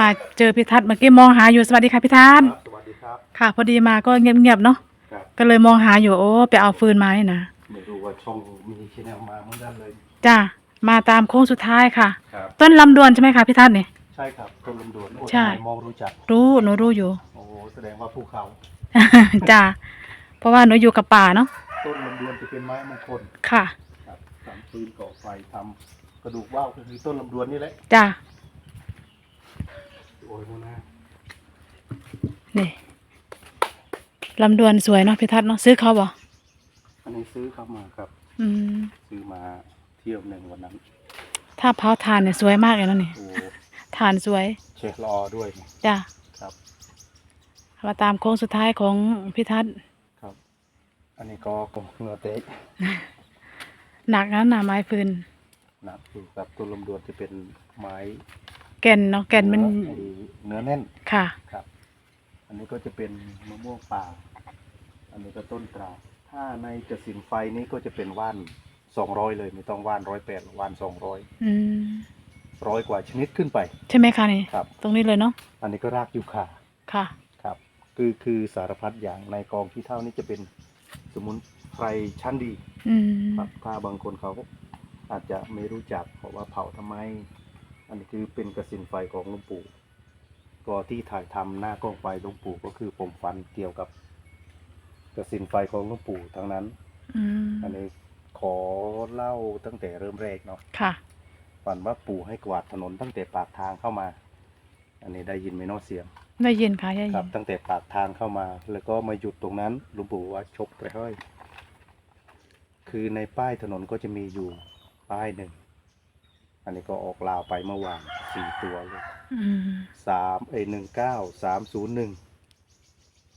มาเจอพี่ทัศน์เมื่อกี้มองหาอยู่สวัสดีค่ะพี่ทัศน์ครับสวัสดีครับ ค่ะ พอดีมาก็เงียบๆเนาะครับ ก็เลยมองหาอยู่โอ้ไปเอาฟืนมานี่นะไม่รู้ว่าช่องมีชแนลมาเหมือนกันเลยจ้ามาตามโค้งสุดท้ายค่ะ ครับ ต้นลำดวนใช่ไหมคะพี่ทัศน์เนี่ย ใช่ครับต้นลำดวนโอ้ใช่ ทำไมมองรู้จัก รู้หนูรู้อยู่ โอ้โหแสดงว่าภูเขาจ้าเพราะว่าหนูอยู่กับป่าเนาะต้นลำดวนจะเป็นไม้มงคลค่ะครับทำปืนก่อไฟทำกระดูกว่าวก็คือต้นลำดวนนี่แหละจ้าโอ้ยโม นานี่ลำดวนสวยเนาะพี่ทัศน์เนาะซื้อเขาบ่อันนี้ซื้อเข้ามาครับ อืมซื้อมาเที่ยวหนึ่งวันนั้น ถ้าเผาถ่านเนี่ยสวยมากเลยนะนี่โอ้ถ่านสวยเช็ครอด้วยจ้าครับ มาตามโค้งสุดท้ายของพี่ทัศน์ครับ อันนี้ก็กลมเหงือเต๊กหนักนะหนาไม้ฟืนหนักอยู่ครับต้นลำดวนจะเป็นไม้ แก่นเนาะแก่นมันไอ้เนื้อแน่นค่ะ ครับ อันนี้ก็จะเป็นมะม่วงป่า อันนี้ก็ต้นตราบถ้าในกระสินไฟนี้ก็จะเป็นว่านสองร้อยเลยไม่ต้องว่านร้อยแปดว่านสองร้อยอืมร้อยกว่าชนิดขึ้นไป ใช่ไหมคะนี่ครับ ตรงนี้เลยเนาะอันนี้ก็รากยูคาค่ะครับ คือคือสารพัดอย่างในกองที่เท่านี้จะเป็นสมุนไพรชั้นดีอืมครับถ้าบางคนเขาอาจจะไม่รู้จักเพราะว่าเผาทำไม อันนี้คือเป็นกระสินไฟของหลวงปู่ก็ที่ถ่ายทำหน้ากล้องไฟหลวงปู่ก็คือผมฟันเกี่ยวกับกระสินไฟของหลวงปู่ทั้งนั้นอืมอันนี้ขอเล่าตั้งแต่เริ่มแรกเนาะค่ะฝันว่าปู่ให้กวาดถนนตั้งแต่ปากทางเข้ามา อันนี้ได้ยินไหมเนอเสียง ได้ยินค่ะได้คยิรับนตั้งแต่ปากทางเข้ามา แล้วก็มาหยุดตรงนั้นหลวงปู่ว่าชกไปห้อยคือในป้ายถนนก็จะมีอยู่ป้ายหนึ่ง อันนี้ก็ออกลาวไปเมื่อวานสี่ตัวเลยอืมสามเอ้หนึ่งเก้าสามศูนย์หนึ่ง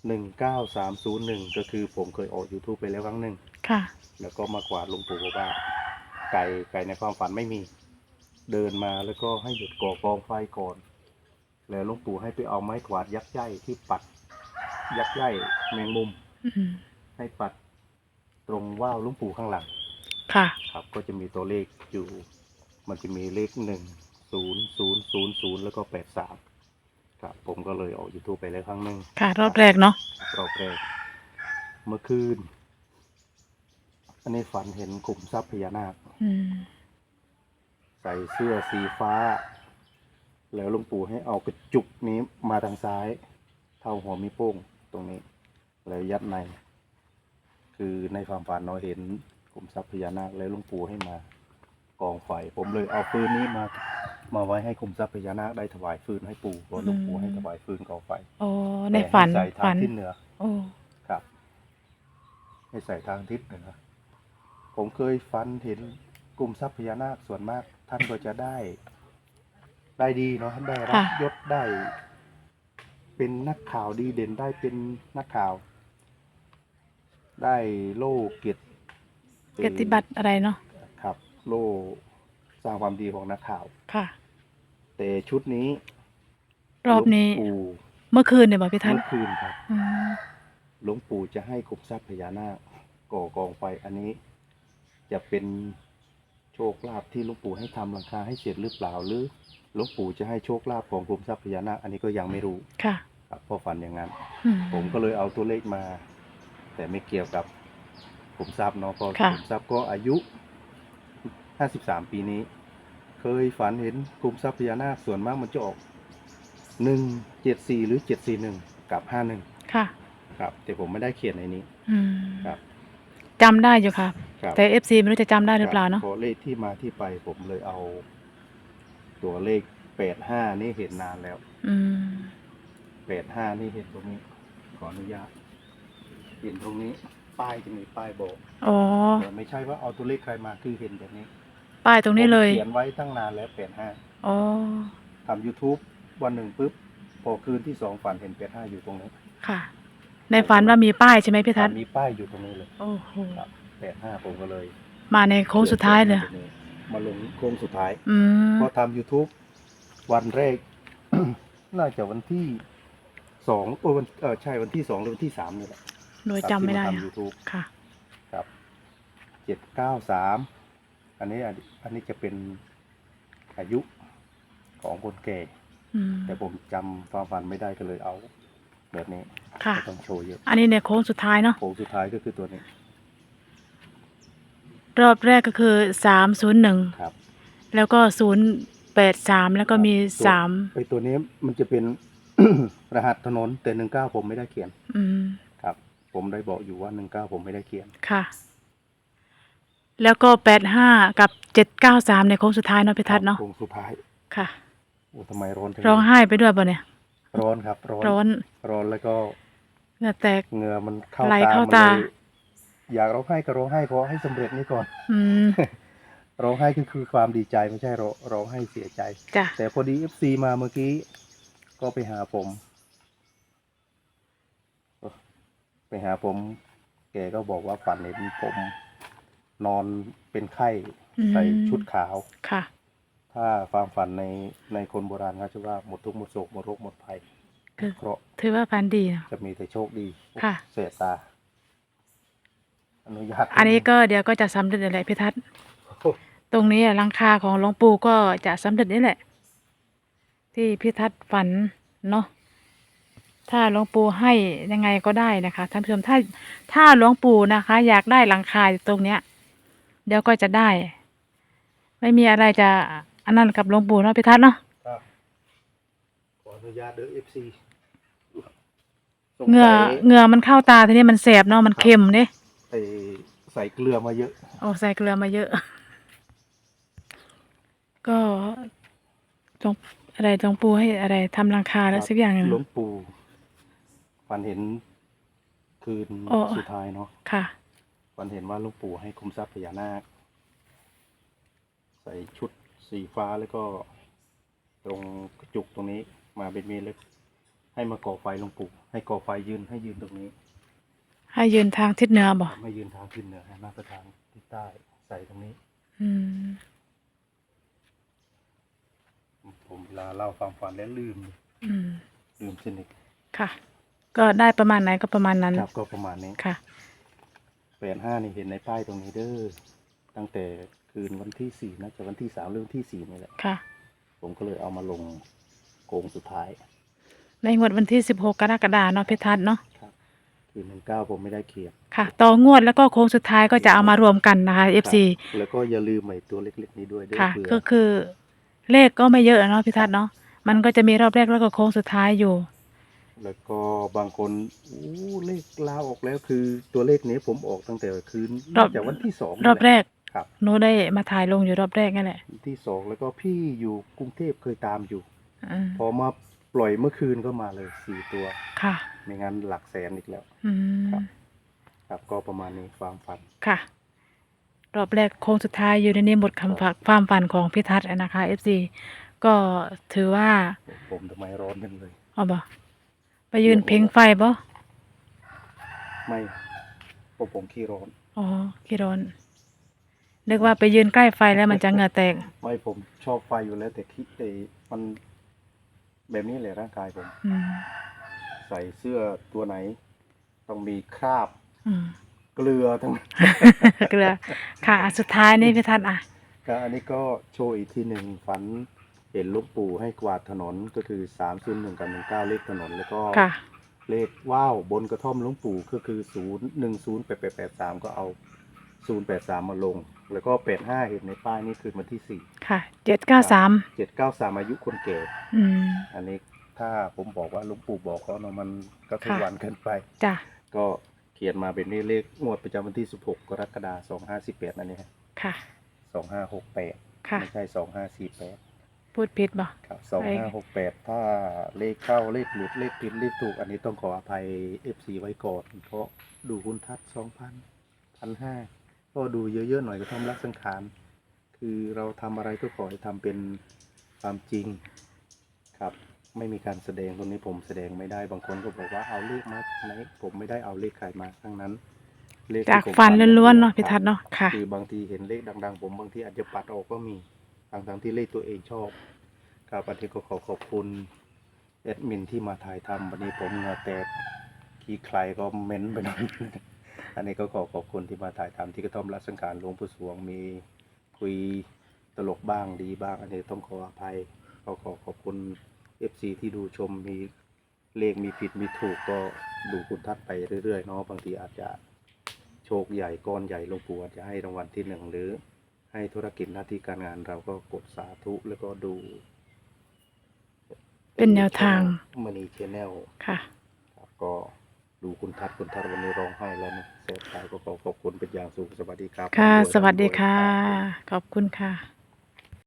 หนึ่งเก้าสามศูนย์หนึ่งก็คือผมเคยออก YouTube ไปแล้วครั้งหนึ่งค่ะ แล้วก็มากวาดหลวงปู่บอกว่า ไก่ไก่ในความฝันไม่มี เดินมาแล้วก็ให้หยุดก่อกองไฟก่อน แล้วหลวงปู่ให้ไปเอาไม้กวาดยักษ์ใหญ่ที่ปัด ยักษ์ใหญ่แมงมุมอืมให้ปัดตรงว่าวหลวงปู่ข้างหลัง ค่ะ ครับ ก็จะมีตัวเลขอยู่ มันจะมีเลขหนึ่งศูนย์ศูนย์ศูนย์ศูนย์แล้วก็แปดสามครับ ผมก็เลยออก YouTube ไปแล้วครั้งหนึ่งค่ะรอบแรกเนาะรอบแรก เมื่อคืน อันนี้ฝันเห็นกลุ่มทรัพย์พญานาคอืมใส่เสื้อสีฟ้า แล้วหลวงปู่ให้เอากระจุกนี้มาทางซ้าย เท่าหัวมีโป้งตรงนี้ แล้วยัดใน คือในความฝันเราเห็นกลุ่มทรัพย์พญานาคแล้วหลวงปู่ให้มา กองไฟ ผมเลยเอาฟืนนี้มา มาไว้ให้กลุ่มทรัพย์พญานาคได้ถวายฟืนให้ปู่เพราะหลวงปู่ให้ถวายฟืนกองไฟโอ้ในฝันแต่ให้ใส่ทาฝังนทิศเหนือ โอ้ครับ ให้ใส่ทางทิศเหนือผมเคยฟันเห็นกลุ่มทรัพย์พญานาคส่วนมาก ท่านก็จะได้ ได้ดีเนาะท่านได้รับยศได้ เป็นนักข่าวดีเด่นได้เป็นนักข่าว ได้โล่เกียรติ เกียรติบัตรอะไรเนาะครับ โล่สร้างความดีของนักข่าว ค่ะ แต่ชุดนี้รอบนี้ หลวงปู่เมื่อคืนเนี่ยบอกพี่ทัศเมื่น์อคืนครับอืมหลวงปู่จะให้กลุ่มทรัพย์พญานาคก่อกองไฟอันนี้ จะเป็นโชคลาภที่หลวงปู่ให้ทำหลังคาให้เสร็จหรือเปล่าหรือหลวงปู่จะให้โชคลาภของกลุ่มทรัพย์พญานาคอันนี้ก็ยังไม่รู้ค่ะครับเพราะฝันอย่างนั้น อืมผมก็เลยเอาตัวเลขมา แต่ไม่เกี่ยวกับกลุ่มทรัพย์เนาะเพราะค่ะกลุ่มทรัพย์ก็อายุ 53 ปีนี้ เคยฝันเห็นกลุ่มทรัพย์พญานาคส่วนมากมันจะออก 174 หรือ 741 กับ 51 ค่ะ ครับ แต่ผมไม่ได้เขียนในนี้อืมครับจำได้อยู่ค่ะครับแต่เอฟซีไม่รู้จะจำได้หรือเปล่าเนาะพอเลขที่มาที่ไปผมเลยเอา ตัวเลข 85 นี่เห็นนานแล้วอืม85 นี่เห็นตรงนี้ ขออนุญาตเห็นตรงนี้ ป้ายจะมีป้ายบอกอ๋อแต่ไม่ใช่ว่าเอาตัวเลขใครมาคือเห็นแบบนี้ ป้ายตรงนี้เลยผมเขียนไว้ตั้งนานแล้วอ๋อ85ทำ YouTube วันหนึ่งปุ๊บพอคืนที่สองฝันเห็น85อยู่ตรงนี้ค่ะ ในฝันว่ามีป้ายใช่ไหมพี่ทัศน์มีป้ายอยู่ตรงนี้เลยโอ้โหครับ85ผมก็เลย มาในโค้งสุดท้ายเลยตรงนี้มาลงโค้งสุดท้ายอืมพอทำ YouTube วันแรก น่าจะวันที่สองโอ้ยวันเออใช่วันที่สองหรือวันที่สามนี่แหละโดยจำไม่ได้ครับอะที่าทำ YouTube ค่ะ ครับเจ็ดเก้าสาม อันนี้อันอันนี้จะเป็นอายุของคนแก่ อืมแต่ผมจำความฝันไม่ได้ก็เลยเอา แบบนี้ค่ะ ไม่ต้องโชว์เยอะอันนี้เนี่ยโค้งสุดท้ายเนาะโค้งสุดท้ายก็คือตัวนี้รอบแรกก็คือสามศูนย์หนึ่ง ครับ แล้วก็ศูนย์แปดสามแล้วก็มีตัวสามไอตัวนี้มันจะเป็น รหัสถนนแต่หนึ่งเก้าผมไม่ได้เขียนอืม ครับ ผมได้บอกอยู่ว่าหนึ่งเก้าผมไม่ได้เขียน ค่ะ แล้วก็แปดห้ากับเจ็ดเก้าสามในโค้งสุดท้ายเนาะพี่ทัศน์เนาะโค้งสุดท้ายค่ะ โอ้ทำไมร้อนจังร้องไห้ไปด้วยป่ะเนี่ย ร้อนครับ ร้อน ร้อน ร้อนแล้วก็เหงื่อแตกเหงื่อมันเข้าไหลตาเข้ามันตาเลยอยากร้องไห้ก็ร้องไห้เพราะให้สำเร็จนี่ก่อน อืมร้องไห้ก็คือความดีใจไม่ใช่ร้องร้องไห้เสียใจจ้ะแต่พอดีเอฟซีมาเมื่อกี้ ก็ไปหาผม ไปหาผม แกก็บอกว่าฝันเห็นผม นอนเป็นไข้ใส่ชุดขาว ค่ะ ถ้าความฝันในในคนโบราณเขาจะว่าหมดทุกข์หมดโศกหมดโรคหมดภัยคือเพราะห์ถือว่าพันดีนะ จะมีแต่โชคดีค่ะ เสียตา อนุญาตอันนี้ก็เดี๋ยวก็จะสำเร็จนี่แหละพี่ทัศน์ตรงนี้อะหลังคาของหลวงปู่ก็จะสำเร็จนี่แหละ ที่พี่ทัศน์ฝันเนาะถ้าหลวงปู่ให้ยังไงก็ได้นะคะท่านผู้ชมถ้าถ้าหลวงปู่นะคะ อยากได้หลังคาอยู่ตรงเนี้ย เดี๋ยวก็จะได้ ไม่มีอะไรจะอันนั้นกับหลวงปู่เนาะพี่ทัศน์เนาะครับขออนุญาตเด้อเอฟซีเหงื่อเหงื่อมันเข้าตาทีนี้มันแสบเนาะมันเค็มเนี่ยไปใส่เกลือมาเยอะโอ้ใส่เกลือมาเยอะ ก็จงอะไรจงปูให้อะไรทำหลังคาแล้วสักอย่างหนึ่งหลวงปู่ฝันเห็นคืนโอ้สุดท้ายเนาะค่ะ ฝันเห็นว่าหลวงปู่ให้คุมทรัพย์พญานาค ใส่ชุดสีฟ้าแล้วก็ตรงกระจุกตรงนี้มาเป็นเมล็ดให้มาก่อไฟหลวงปู่ให้ก่อไฟยืนให้ยืนตรงนี้ ให้ยืนทางทิศเหนือบ่ไม่ยืนทางขึ้นเหนือให้มาไปทางทิศใต้ใส่ตรงนี้ อืม ผมเวลาเล่าความฝันแล้วลืมอืม ลืมสนิทค่ะ ก็ได้ประมาณไหนก็ประมาณนั้น ครับก็ประมาณนี้ค่ะ แปดห้านี่เห็นในป้ายตรงนี้เด้อตั้งแต่คืนวันที่สี่น่าจะวันที่สามหรือวันที่สี่นี่แหละ ค่ะ ผมก็เลยเอามาลงโค้งสุดท้าย ในงวดวันที่สิบหกกรกฎาเนาะพิทัศน์เนาะครับคือหนึ่งเก้าผมไม่ได้เขียนค่ะ ต่องวดแล้วก็โค้งสุดท้ายก็จะเอามารวมกันนะคะ FC ครับแล้วก็อย่าลืมไอ้ตัวเล็กๆนี้ด้วยเด้อค่ะ เผื่อก็คือเลขก็ไม่เยอะเนาะพิทัศน์เนาะมันก็จะมีรอบแรกแล้วก็โค้งสุดท้ายอยู่ แล้วก็บางคนอู้เลขลาวออกแล้วคือตัวเลขนี้ผมออกตั้งแต่คืนรอบจากวันที่สองรอบแรกครับหนูได้มาถ่ายลงอยู่รอบแรกนั่นแหละวันที่สองแล้วก็พี่อยู่กรุงเทพเคยตามอยู่อืมพอมาปล่อยเมื่อคืนก็มาเลยสี่ตัวค่ะไม่งั้นหลักแสนอีกแล้วอืมครับ ครับก็ประมาณนี้ความฝันค่ะ รอบแรกโค้งสุดท้ายอยู่ในนี้หมดคำฝากความฝันของพิทัศน์นะคะ FC ก็ถือว่า ผมทำไมร้อนจังเลยเอาบ่ ไปยืนเพ่งไฟบ่ไม่เพราะผมขี้ร้อน อ๋อขี้ร้อนนึกว่าไปยืนใกล้ไฟแล้วมันจะเหงื่อแตก ไม่ผมชอบไฟอยู่แล้ว แต่ขี้แต่มันแบบนี้แหละร่างกายผมอืมใส่เสื้อตัวไหน ต้องมีคราบอืม เกลือทั้งนั้น เกลือค่ะอะสุดท้ายนี่พิทัศน์อะ ก็อันนี้ก็โชว์อีกทีหนึ่งฝันเห็นหลูกปู่ให้กวาดถนนก็คือสามศูนย์หนึ่งกับหนึ่งเก้าเลขถนนแล้วก็ค่ะ เลขว่าวบนกระท่อมหลวงปู่ก็คือศูนย์หนึ่งศูนย์แปดแปดแปดสามก็เอาศูนย์แปดสามมาลง แล้วก็แปดห้าเห็นในป้ายนี่คือวันที่สี่ค่ะเจ็ดเก้าสามเจ็ดเก้าสามอายุคนแก่อืม อันนี้ถ้าผมบอกว่าหลุงปู่บอกเขาเนาะมันก็ทุกค่ะ วันเกินไป จ้ะก็เขียนมาเป็นนี่เลขงวดประจำวันที่16กรกฎาคม2518นั่นเองค่ะ2568ค่ะ ไม่ใช่2548 พูดผิดบ่ ครับใช่2568ถ้าเลขเข้าเลขหลุดเลขผิดเลขถูก อันนี้ต้องขออภัย FC ไว้ก่อน เพราะดูคุณทัศน์2,000 1,500ก็ดูเยอะๆหน่อยก็ทำรักสังขาร คือเราทำอะไรก็ขอให้ทำเป็นความจริงครับ ไม่มีการแสดงตรงนี้ผมแสดงไม่ได้บางคนก็บอกว่าเอาเลขมาไหนผมไม่ได้เอาเลขใครมาทั้งนั้น เลขที่จากผมฟันทำล้วนๆเนาะครับพิทัศน์เนาะค่ะ คือบางทีเห็นเลขดัง ๆ ผมบางทีอาจจะปัดออกก็มี ทั้งทั้งที่เลขตัวเองชอบครับอันนี้ก็ขอขอบคุณแอดมินที่มาถ่ายทำวันนี้ผมเหงาแตกขี้ใครก็เม้นไปหน่อยอันนี้ก็ขอขอบคุณที่มาถ่ายทำที่กระท่อมรัสังการหลวงปู่สวงมีคุยตลกบ้างดีบ้าง อันนี้ต้องขออภัยก็ขอขอบคุณเอฟซีที่ดูชมมีเลขมีผิดมีถูกก็ดูคุณทัศน์ไปเรื่อยๆเนาะบางทีอาจจะโชคใหญ่ก้อนใหญ่หลวงปู่อาจจะให้รางวัลที่หนึ่งหรือ ให้ธุรกิจหน้าที่การงานเราก็กดสาธุแล้วก็ดูเป็นแนวทางมณีชแนลค่ะครับก็ดูคุณทัศน์คุณทัศน์วันนี้ร้องไห้แล้วนะเสียใจก็ขอขอบคุณเป็นอย่างสูงสวัสดีครับ ค่ะร่ำรวยสวัสดีร่ำรวยค่ะรับขอบคุณค่ะ